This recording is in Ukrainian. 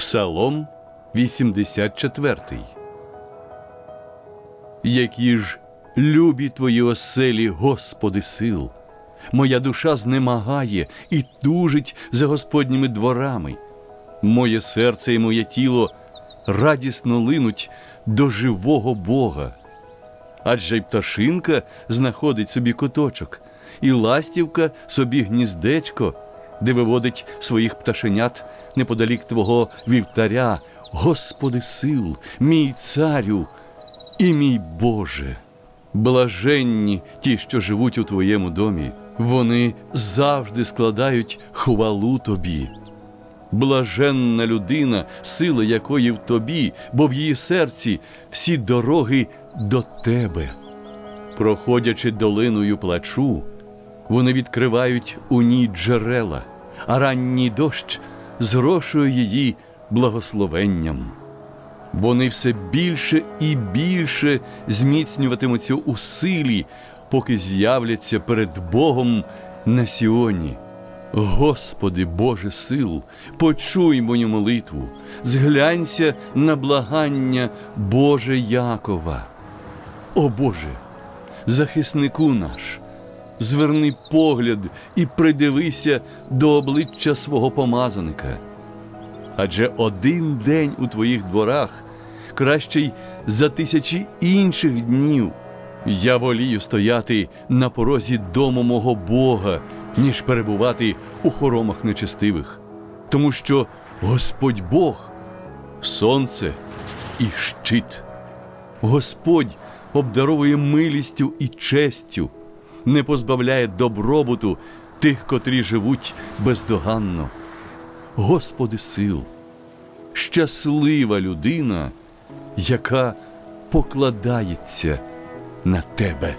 Псалом 84. Які ж любі твої оселі, Господи сил. Моя душа знемагає і тужить за Господніми дворами. Моє серце і моє тіло радісно линуть до живого Бога. Адже й пташинка знаходить собі куточок, і ластівка собі гніздечко, де виводить своїх пташенят неподалік твого вівтаря, Господи сил, мій царю і мій Боже. Блаженні ті, що живуть у твоєму домі, вони завжди складають хвалу тобі. Блаженна людина, сила якої в тобі, бо в її серці всі дороги до тебе. Проходячи долиною плачу, вони відкривають у ній джерела, а ранній дощ зрошує її благословенням. Вони все більше і більше зміцнюватимуться у силі, поки з'являться перед Богом на Сіоні. Господи Боже сил, почуй мою молитву, зглянься на благання Боже Якова. О Боже, захиснику наш, зверни погляд і придивися до обличчя свого помазаника. Адже один день у твоїх дворах кращий за тисячі інших днів. Я волію стояти на порозі дому мого Бога, ніж перебувати у хоромах нечестивих, тому що Господь Бог сонце і щит. Господь обдаровує милістю і честю, не позбавляє добробуту тих, котрі живуть бездоганно. Господи сил, щаслива людина, яка покладається на тебе.